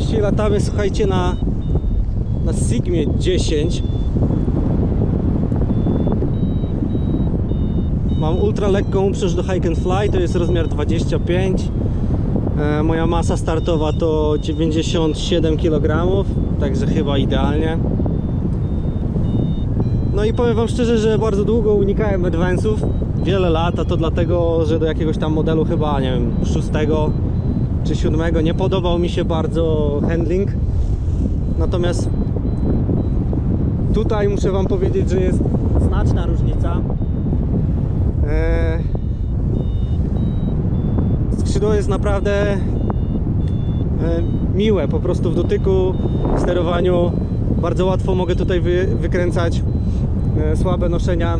Dzisiaj latamy, słuchajcie, na, na Sigmie 10. Mam ultra lekką uprzęż do Hike and Fly, to jest rozmiar 25. E, moja masa startowa to 97 kg, także chyba idealnie. No i powiem Wam szczerze, że bardzo długo unikałem advance'ów, wiele lat, a to dlatego, że do jakiegoś tam modelu chyba, nie wiem, szóstego czy siódmego nie podobał mi się bardzo handling. Natomiast tutaj muszę Wam powiedzieć, że jest znaczna różnica. Eee, skrzydło jest naprawdę e, miłe, po prostu w dotyku, w sterowaniu. Bardzo łatwo mogę tutaj wy, wykręcać e, słabe noszenia.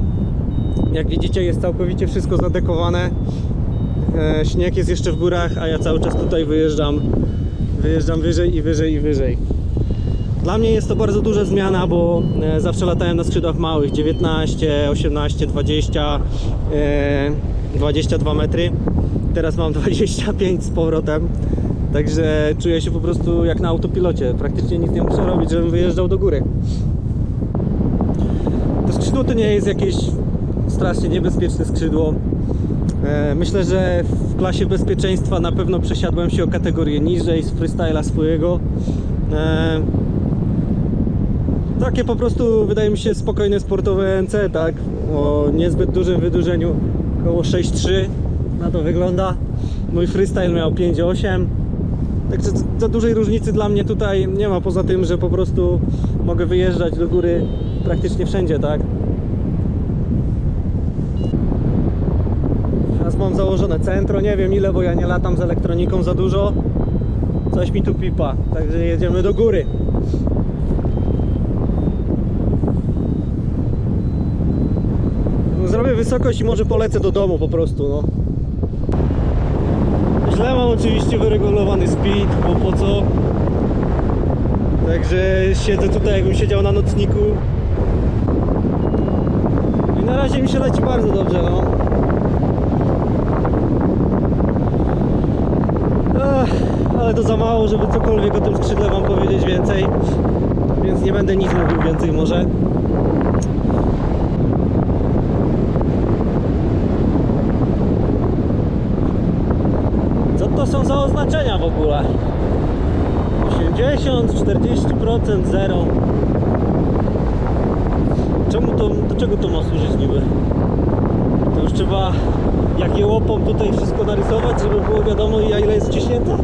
Jak widzicie jest całkowicie wszystko zadekowane. E, śnieg jest jeszcze w górach, a ja cały czas tutaj wyjeżdżam, wyjeżdżam wyżej i wyżej i wyżej. Dla mnie jest to bardzo duża zmiana, bo e, zawsze latałem na skrzydłach małych 19, 18, 20, e, 22 metry. Teraz mam 25 z powrotem. Także czuję się po prostu jak na autopilocie. Praktycznie nic nie muszę robić, żebym wyjeżdżał do góry. To skrzydło to nie jest jakieś strasznie niebezpieczne skrzydło. E, Myślę, że w klasie bezpieczeństwa na pewno przesiadłem się o kategorię niżej z freestyla swojego. E, Takie po prostu wydaje mi się spokojne sportowe NC, tak? O niezbyt dużym wydłużeniu, około 6,3 na to wygląda. Mój freestyle miał 5,8. Także za- dużej różnicy dla mnie tutaj nie ma, poza tym, że po prostu mogę wyjeżdżać do góry praktycznie wszędzie, tak? Teraz mam założone centro, nie wiem ile, bo ja nie latam z elektroniką za dużo. Coś mi tu pipa, także jedziemy do góry. Zrobię wysokość i może polecę do domu po prostu, no. Źle mam oczywiście wyregulowany speed, bo po co? Także siedzę tutaj jakbym siedział na nocniku. I na razie mi się leci bardzo dobrze, no. To za mało, żeby cokolwiek o tym skrzydle wam powiedzieć więcej. Więc nie będę nic mówił więcej może. Co to są za oznaczenia w ogóle? 80, 40%, 0. Czemu to, do czego to ma służyć niby? To już trzeba jak je łopą tutaj wszystko narysować, żeby było wiadomo ile jest wciśnięte?